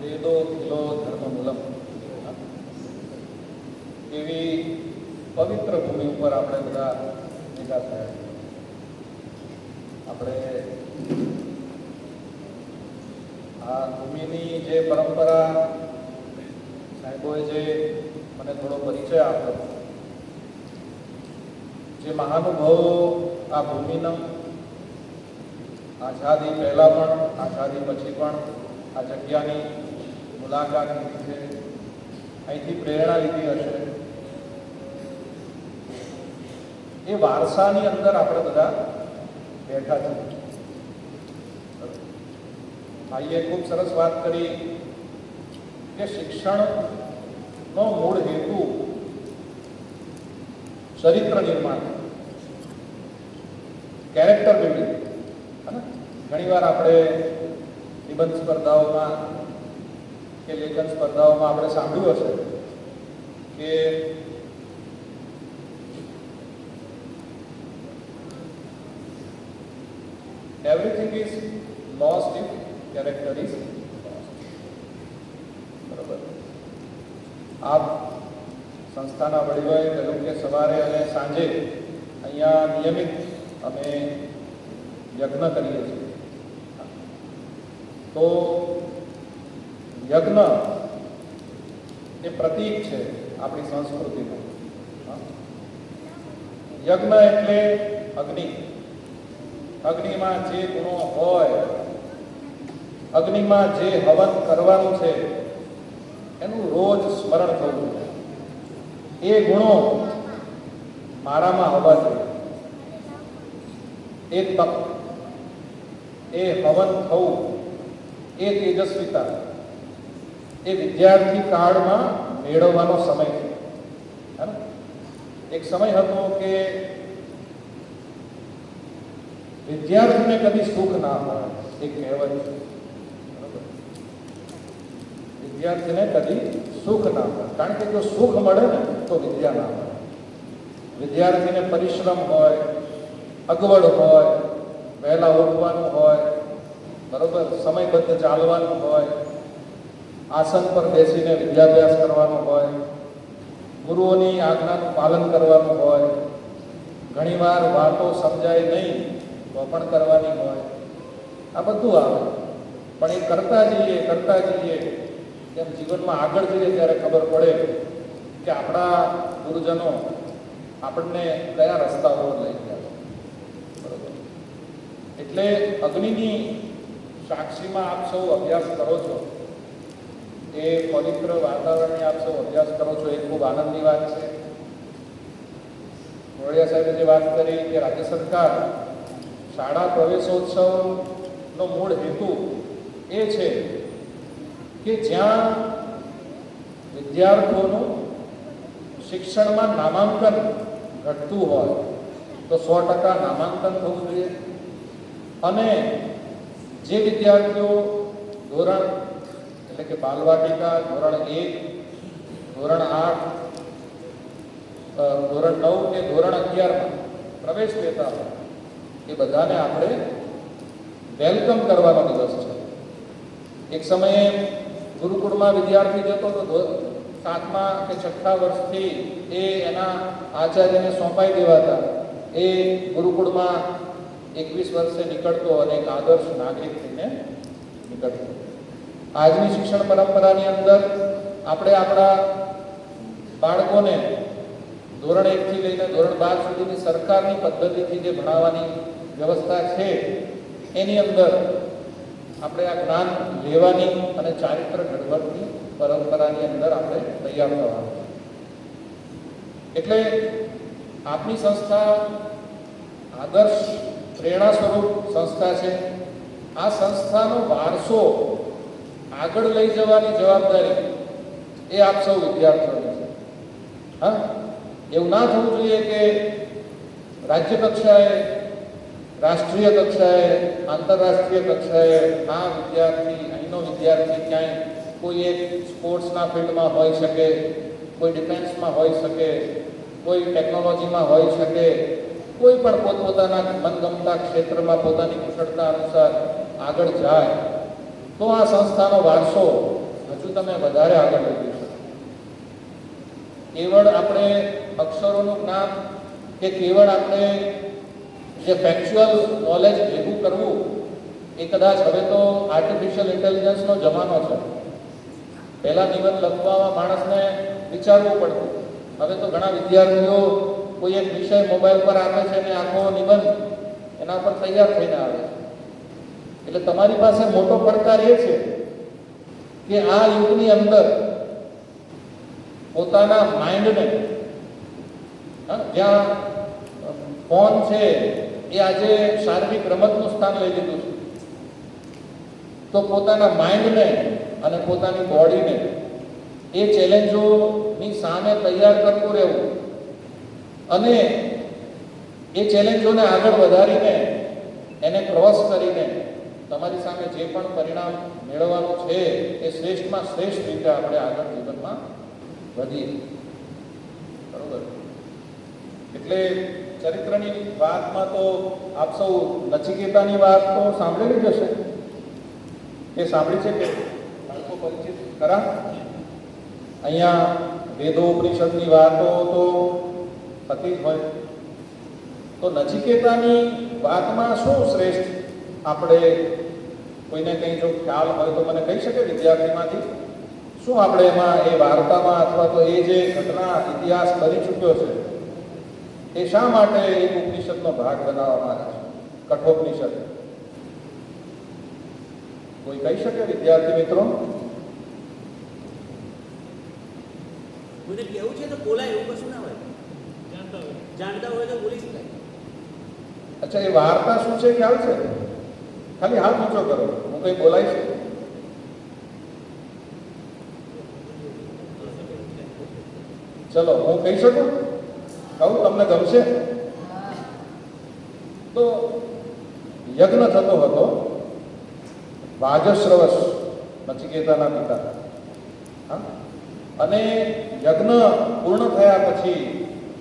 વેદો ખિલો ધર્મમૂલમ એવી પવિત્ર ભૂમિ ઉપર આપણે બધા ભેગા થયા આપણે આ ભૂમિની જે પરંપરા સાહેબોએ જે મને થોડો પરિચય આપ્યો, જે મહાનુભાવો આ ભૂમિનો આઝાદી પહેલાં પણ, આઝાદી પછી પણ આ જગ્યાની મુલાકાત લીધી છે. અહીંથી પ્રેરણા લીધી હશે. એ વારસાની અંદર આપણે બધા બેઠા છીએ. ભાઈએ ખૂબ સરસ વાત કરી કે શિક્ષણનો મૂળ હેતુ ચરિત્ર નિર્માણ. Character building. ઘણીવાર આપણે નિબંધ સ્પર્ધાઓમાં કે લેખન સ્પર્ધાઓમાં આપણે સાંભળ્યું હશે કે everything is lost in character is બરોબર? આપ સંસ્થાના વડીલોએ કહ્યું કે સવારે અને સાંજે અહીંયા નિયમિત અમે યજ્ઞ કરીએ છીએ. તો યજ્ઞ એ પ્રતીક છે આપણી સંસ્કૃતિનું. યજ્ઞ એટલે અગ્નિ. અગ્નિમાં જે ગુણો હોય, અગ્નિમાં જે હવન કરવાનું છે, એનું રોજ સ્મરણ થવું જોઈએ. એ ગુણો મારામાં હોવા જોઈએ. એ તપ, એ હવન થવું, એ તેજસ્વીતા. એ વિદ્યાર્થી કાળમાં મેળવવાનો સમય છે? એક સમય હતો કે વિદ્યાર્થીને કદી સુખ ના મળે એક કહેવત છે? વિદ્યાર્થીને કદી સુખ ના મળે કારણ કે જો સુખ મળે ને, તો વિદ્યા ના મળે વિદ્યાર્થીને પરિશ્રમ હોય, અગવડ હોય, વહેલા ઉઠવાનું હોય, બરોબર? સમયબદ્ધ ચાલવાનું હોય આસન પર બેસીને વિદ્યાભ્યાસ કરવાનો હોય, ગુરુઓની આજ્ઞાનું પાલન કરવાનું હોય, ઘણીવાર વાતો સમજાય નહીં તો પણ કરવાની હોય. આ બધું આવે. પણ એ કરતા જઈએ કરતા જઈએ એમ જીવનમાં આગળ જઈએ ત્યારે ખબર પડે કે આપણા ગુરુજનો આપણને કયા રસ્તાઓ લઈ ગયા એટલે અગ્નિની સાક્ષીમાં આપ સૌ અભ્યાસ કરો છો. એ પવિત્ર વાતાવરણની આપ સૌ અભ્યાસ કરો છો, એ ખૂબ આનંદની વાત છે. મોડિયા સાહેબે જે વાત કરી કે રાજ્ય સરકાર શાળા પ્રવેશોત્સવનો મૂળ હેતુ એ છે કે જ્યાં વિદ્યાર્થીઓનું શિક્ષણમાં નામાંકન ઘટતું હોય તો સો ટકા નામાંકન થવું જોઈએ. અને જે વિદ્યાર્થીઓ ધોરણ એટલે કે બાલવાટિકા, ધોરણ એક, ધોરણ આઠ ધોરણ નવ કે ધોરણ અગિયારમાં પ્રવેશ લેતા એ બધાને આપણે વેલકમ કરવાનો દિવસ છે. એક સમયે ગુરુકુળમાં વિદ્યાર્થી જતો તો સાતમા કે છઠ્ઠા વર્ષથી એ એના આચાર્યને સોંપાઈ દેવાતા. એ ગુરુકુળમાં એકવીસ વર્ષે નીકળતો અને એક આદર્શ નાગરિક થઈને નીકળતો. આજની શિક્ષણ પરંપરાની અંદર આપણે આપણા બાળકોને ધોરણ એકથી લઈને ધોરણ બાર સુધીની સરકારની પદ્ધતિથી જે ભણાવવાની વ્યવસ્થા છે, એની અંદર આપણે આ જ્ઞાન લેવાની અને ચારિત્ર ઘડવટની પરંપરાની અંદર આપણે તૈયાર થવાનું એટલે આપની સંસ્થા આદર્શ પ્રેરણા સ્વરૂપ સંસ્થા છે. આ સંસ્થાનો વારસો આગળ લઈ જવાની જવાબદારી એ આપ સૌ વિદ્યાર્થીઓની છે. હા? એવું ના થવું જોઈએ કે રાજ્ય કક્ષાએ, રાષ્ટ્રીય કક્ષાએ, આંતરરાષ્ટ્રીય કક્ષાએ આ વિદ્યાર્થી, અહીંનો વિદ્યાર્થી ક્યાંય કોઈ એક સ્પોર્ટ્સના ફિલ્ડમાં હોઈ શકે, કોઈ ડિફેન્સમાં હોઈ શકે, કોઈ ટેકનોલોજીમાં હોઈ શકે, કોઈ પણ પોતપોતાના મનગમતા ક્ષેત્રમાં પોતાની કુશળતા અનુસાર આગળ જાય. તો આ સંસ્થાનો વારસો હજુ તમે વધારે આગળ વધી શકો. કેવળ આપણે અક્ષરોનું જ્ઞાન કે કેવળ આપણે જે ફેક્ચ્યુઅલ નોલેજ ભેગું કરવું, એ કદાચ હવે તો આર્ટિફિશિયલ ઇન્ટેલિજન્સનો જમાનો છે. પહેલા નિબંધ લખવામાં માણસને વિચારવું પડતું. હવે તો ઘણા વિદ્યાર્થીઓ કોઈ એક વિષય મોબાઈલ પર આપે છે અને આખો નિબંધ એના પર તૈયાર થઈને આવે છે. એટલે તમારી પાસે મોટો પડકાર એ છે કે આ યુગની અંદર પોતાના માઇન્ડને જ્યાં ફોન છે એ આજે શારીરિક રમતનું સ્થાન લઈ લીધું છે. તો પોતાના માઇન્ડને અને પોતાની બોડીને એ ચેલેન્જોની સામે તૈયાર કરતું રહેવું અને એ ચેલેન્જોને આગળ વધારીને એને ક્રોસ કરીને તમારી સામે જે પણ પરિણામ મેળવવાનું છે, એ શ્રેષ્ઠમાં શ્રેષ્ઠ રીતે આપણે આગળ જીવનમાં વધીએ. બરોબર? એટલે ચરિત્રની વાતમાં તો આપ સૌ નચિકેતાની વાત તો સાંભળેલી જ હશે. એ સાંભળી છે કે બાળકો પરિચિત ખરા? અહીંયા વેદો ઉપનિષદની વાતો તો થતી જ હોય. તો નચિકેતાની વાતમાં શું શ્રેષ્ઠ આપણે કોઈને કંઈ જો ખ્યાલ હોય તો મને કહી શકે વિદ્યાર્થીમાંથી. શું આપણે એમાં એ વાર્તામાં અથવા તો એ જે ઘટના ઇતિહાસ બની ચૂક્યો છે એ શા માટે એક ઉપનિષદનો ભાગ બનાવવામાં આવે છે? કઠોપનિષદ. કોઈ કહી શકે વિદ્યાર્થી મિત્રો? કોઈને કેવું છે? તો બોલાય એવું કશું ના હોય? જાણતા હોય. તો બોલી શકાય. અચ્છા એ વાર્તા શું છે? ખ્યાલ છે? ખાલી હાથ ઊંચો કરો. હું બોલાય છે? ચલો, હું કહી શકું? કહું, તમને ગમશે? તો યજ્ઞ થતો હતો વાજશ્રવસ નચિકેતાના પિતા. હા? અને યજ્ઞ પૂર્ણ થયા પછી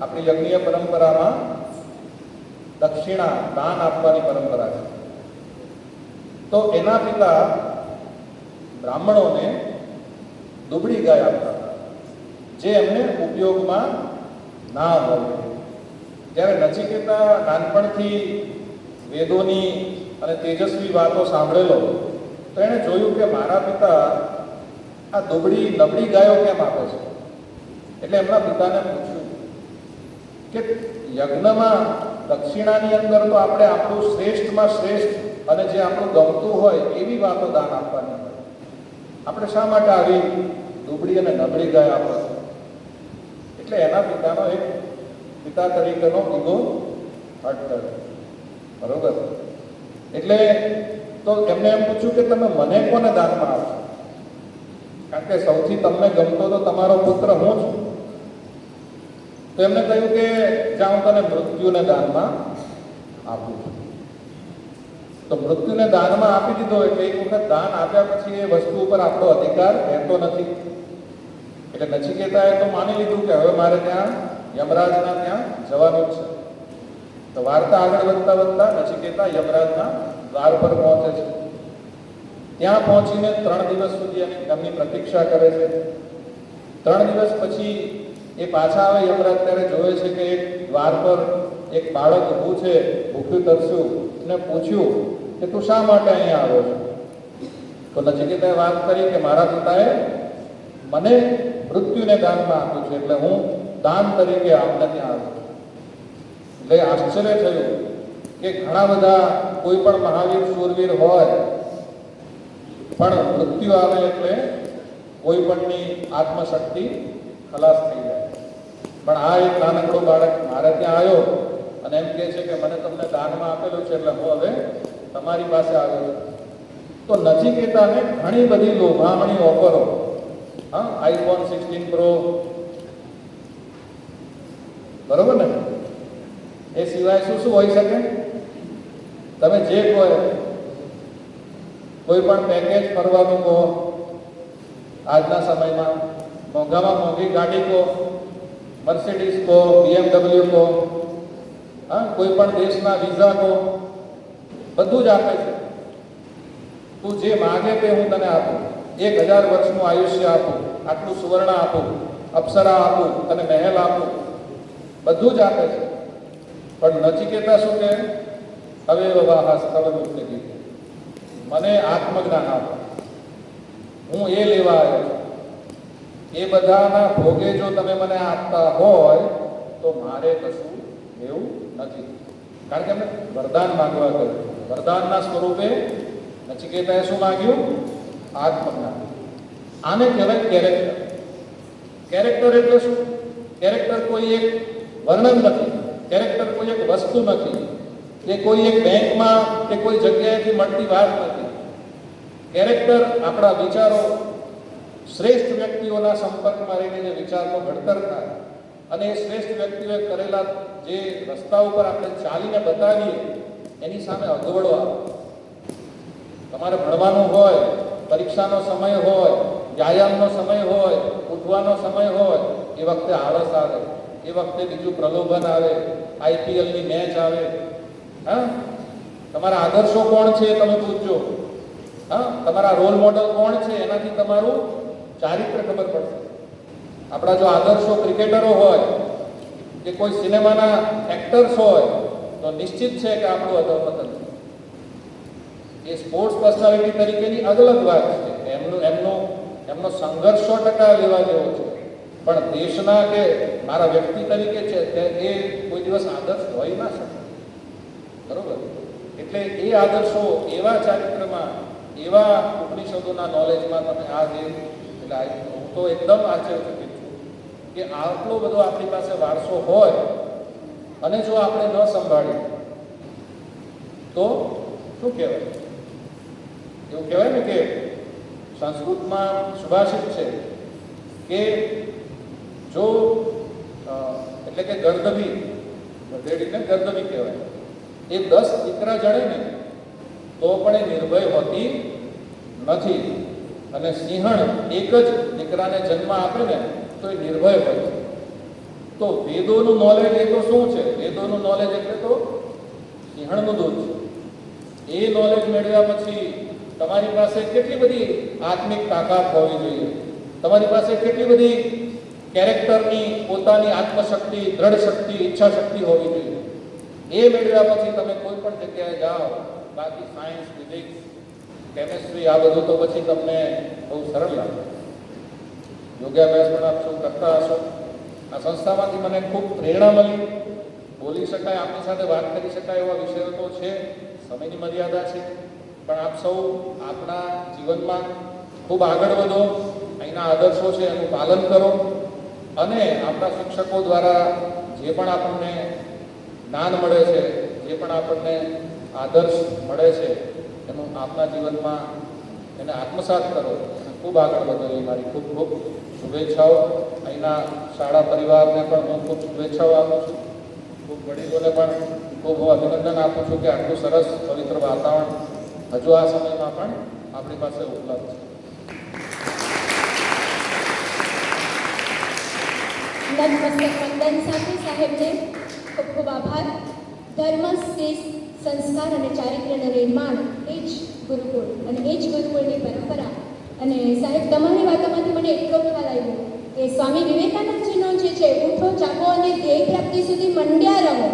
આપણી યજ્ઞીય પરંપરામાં દક્ષિણા દાન આપવાની પરંપરા છે. તો એના પિતા બ્રાહ્મણોને દુબળી ગાય આપતા જે એમને ઉપયોગમાં ના હોય. જ્યારે નચિકેતા નાનપણથી વેદોની અને તેજસ્વી વાતો સાંભળેલો, તો એણે જોયું કે મારા પિતા આ દુબળી, નબળી ગાયો કેમ આપે છે? એટલે એમના પિતાને પૂછ્યું કે યજ્ઞમાં દક્ષિણાની અંદર તો આપણે આપણું શ્રેષ્ઠમાં શ્રેષ્ઠ અને જે આપણું ગમતું હોય એવી વાતો દાન આપવાની આપણે શા માટે આવી દુબળી અને નબળી ગાય આપણે એટલે એના પિતાનો એક પિતા તરીકેનો ઈગો હટ બરોબર? એટલે તો એમને એમ પૂછ્યું કે તમે મને કોને દાનમાં આપશો? કારણ કે સૌથી તમને ગમતો તો તમારો પુત્ર હું છું. તો એમને કહ્યું કે જ્યાં હું તને મૃત્યુને દાનમાં આપું છું. તો મૃત્યુને દાનમાં આપી દીધો એટલે એક વખત દાન આપ્યા પછી એ વસ્તુ ઉપર આપણો અધિકાર રહેતો નથી. એટલે નચિકેતાએ તો માની લીધું કે હવે મારે ત્યાં યમરાજના ત્યાં જવાનું છે. તો વાર્તા આગળ વધતા વધતા નચિકેતા યમરાજના દ્વાર પર પહોંચે છે. ત્યાં પહોંચીને ત્રણ દિવસ સુધી એની એમની પ્રતીક્ષા કરે છે. ત્રણ દિવસ પછી એ પાછા આવે યમરાજ ત્યારે જોવે છે કે એક દ્વાર પર એક બાળક ઊભું છે, ભૂખ્યું તરસ્યું. એને પૂછ્યું કે તું શા માટે અહીંયા આવ્યો છે? તો નચિકેતાએ વાત કરી કે મારા પિતાએ મને મૃત્યુને દાનમાં આપ્યું છે એટલે હું દાન તરીકે આપને ત્યાં આવ્યો એટલે આશ્ચર્ય થયું કે ઘણા બધા કોઈ પણ મહાવીર, શૂરવીર હોય, પણ મૃત્યુ આવે એટલે કોઈ પણની આત્મશક્તિ ખલાસ થઈ જાય. પણ આ એક નાનકડો બાળક મારે ત્યાં આવ્યો. અને એમ કહે છે કે મને તમને દાનમાં આપેલું છે, એટલે હું હવે તમારી પાસે આવ્યો છું. તો નચિકેતાને ઘણી બધી લોભામણી ઓફરો. હા, આઈફોન સિક્સટીન પ્રો. બરોબર ને? એ સિવાય શું શું હોઈ શકે? તમે જે કહો કોઈ પણ પેકેજ ફરવાનું કહો. આજના સમયમાં મોંઘામાં મોંઘી ગાડી કહો. મર્સિડીઝ કહો બીએમડબલ્યુ કહો. હા, કોઈ પણ દેશના વિઝા તો બધું જ આપે છે. તું જે માગે તે હું તને આપું. એક હજાર વર્ષનું આયુષ્ય આપું, આટલું સુવર્ણ આપું, અપ્સરા આપું, તને મહેલ આપું. બધું જ આપે છે. પણ નચિકેતા શું કે, હવે બાબા સ્તવન ઉત્તેજી મને આત્મજ્ઞાન આપો. હું એ લેવા આવ્યો છું. એ બધાના ભોગે જો તમે મને આપતા હોય, તો મારે કશું લેવું નથી. કારણ કે અમે વરદાન માંગવા કહ્યું વરદાનના સ્વરૂપે નચિકેતાએ શું માંગ્યું? આત્મજ્ઞાન. આને કહેવાય કેરેક્ટર કેરેક્ટર એટલે શું? કેરેક્ટર કોઈ એક વર્ણન નથી. કેરેક્ટર કોઈ એક વસ્તુ નથી. કે કોઈ એક બેંકમાં કે કોઈ જગ્યાએથી મળતી વાત નથી. કેરેક્ટર આપણા વિચારો શ્રેષ્ઠ વ્યક્તિઓના સંપર્કમાં રહીને જે વિચારનો ઘડતર થાય અને શ્રેષ્ઠ વ્યક્તિઓએ કરેલા જે રસ્તા ઉપર આપણે ચાલીને બતાવીએ, એની સામે અગવડો આવે. તમારે ભણવાનું હોય, પરીક્ષાનો સમય હોય, વ્યાયામનો સમય હોય, ઉઠવાનો સમય હોય, એ વખતે આળસ આવે, એ વખતે બીજું પ્રલોભન આવે, આઈપીએલની મેચ આવે. હા? તમારા આદર્શો કોણ છે તમે પૂછજો. હા? તમારા રોલ મોડલ કોણ છે? એનાથી તમારું ચારિત્ર ખબર પડશે. આપણા જો આદર્શો ક્રિકેટરો હોય, કે કોઈ સિનેમાના એક્ટર્સ હોય, તો નિશ્ચિત છે કે આપણું અધોપતન એ સ્પોર્ટ્સ પર્સનાલિટી તરીકેની અલગ વાત છે. એમનું, એમનો એમનો સંઘર્ષ સો ટકા લેવા જેવો છે. પણ દેશના કે મારા વ્યક્તિ તરીકે છે, તે, એ કોઈ દિવસ આદર્શ હોઈ ના શકે. બરોબર? એટલે એ આદર્શો એવા ચારિત્રમાં, એવા ઉપનિષદોના નોલેજમાં તમે આ જે, એટલે હું તો એકદમ આશ્ચર્ય કે આટલો બધો આપણી પાસે વારસો હોય અને જો આપણે ન સંભાળીએ, તો શું કહેવાય? એવું કહેવાય ને કે સંસ્કૃતમાં સુભાષિત છે કે જો એટલે કે ગર્દભી ગધેડીને ગર્દભી કહેવાય. એ દસ દીકરા જડે ને, તો પણ એ નિર્ભય હોતી નથી. અને સિંહણ એક જ દીકરાને જન્મ આપે ને તો એ નિર્ભય હોય. છે તો વેદોનું નોલેજ એ તો શું છે? વેદોનું નોલેજ એટલે તો સિંહણનું દૂધ છે. એ નોલેજ મેળવ્યા પછી તમારી પાસે કેટલી બધી આત્મિક તાકાત હોવી જોઈએ? તમારી પાસે કેટલી બધી કેરેક્ટરની પોતાની આત્મશક્તિ, દ્રઢ શક્તિ, ઈચ્છા શક્તિ હોવી જોઈએ? એ મેળવ્યા પછી તમે કોઈ પણ જગ્યાએ જાઓ, બાકી સાયન્સ ફિઝિક્સ કેમેસ્ટ્રી આ બધું તો પછી તમને બહુ સરળ લાગે. યોગાભ્યાસ પણ આપ સૌ કરતા હશો. આ સંસ્થામાંથી મને ખૂબ પ્રેરણા મળી. બોલી શકાય, આપની સાથે વાત કરી શકાય એવા વિષયો તો છે. સમયની મર્યાદા છે. પણ આપ સૌ આપણા જીવનમાં ખૂબ આગળ વધો. અહીંના આદર્શો છે એનું પાલન કરો. અને આપણા શિક્ષકો દ્વારા જે પણ આપણને જ્ઞાન મળે છે, જે પણ આપણને આદર્શ મળે છે, એનું આપના જીવનમાં એને આત્મસાત કરો. ખૂબ આગળ વધો એ મારી ખૂબ ખૂબ શુભેચ્છાઓ. અહીંના શાળા પરિવારને પણ હું ખૂબ શુભેચ્છાઓ આપું છું. ખૂબ વડીલોને પણ ખૂબ હું અભિનંદન આપું છું કે આટલું સરસ પવિત્ર વાતાવરણ હજુ આ સમયમાં પણ આપણી પાસે ઉપલબ્ધ છે. ખૂબ આભાર. ધર્મ શિસ્ત સંસ્કાર અને ચારિત્ર્યનું નિર્માણ એ જ ગુરુકુળ અને એ જ ગુરુકુળની પરંપરા. અને સાહેબ, તમારી વાતોમાંથી એટલો કે સ્વામી વિવેકાનંદજીનો જે છે, ઉઠો, જાગો અને ધ્યેય પ્રાપ્તિ સુધી મંડ્યા રહો.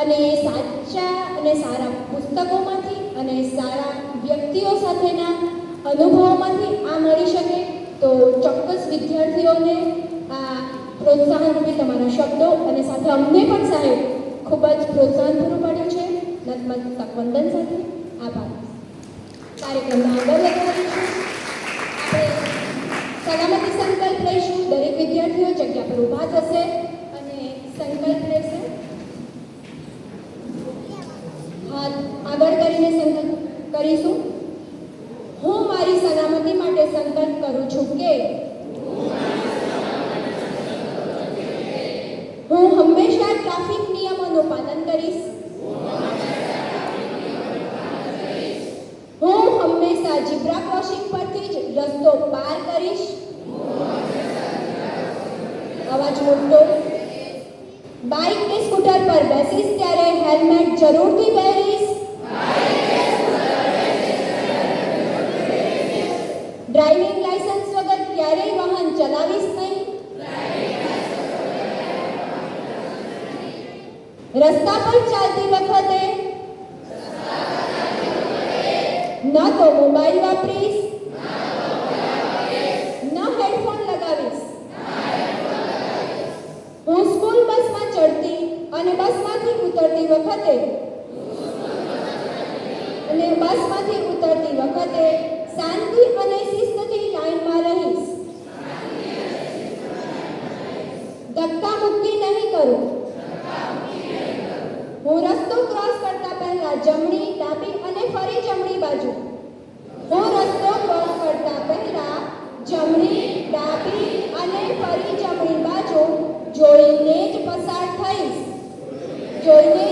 અને સાચા અને સારા પુસ્તકોમાંથી અને સારા વ્યક્તિઓ સાથેના અનુભવોમાંથી આ મળી શકે તો ચોક્કસ વિદ્યાર્થીઓને આ પ્રોત્સાહન તમારા શબ્દો અને સાથે અમને પણ સાહેબ ખૂબ જ પ્રોત્સાહન પૂરું પાડ્યું છે. નતમસ્તક વંદન સાથે આભાર. કાર્યક્રમમાં આગળ વધારીશું સલામતી સંકલ્પ લઈશું. દરેક વિદ્યાર્થીઓ જગ્યા પર ઊભા થશે અને સંકલ્પ લેશે. હાથ આગળ કરીને સંકલ્પ કરીશું. હું મારી સલામતી માટે સંકલ્પ કરું છું કે आवाज़ तो बाइक पे स्कूटर पर बेसिस कह हेलमेट ज़रूर दी पहरीस ड्राइविंग लाइसेंस वगैरह क्या रे वाहन चलावी नहीं रास्ता पर चल અને બસમાંથી ઉતરતી વખતે અને બસમાંથી ઉતરતી વખતે શાંતિ અને શિસ્તથી લાઈનમાં રહીશ. ધક્કા મુક્કી નહીં કરું. জয়নি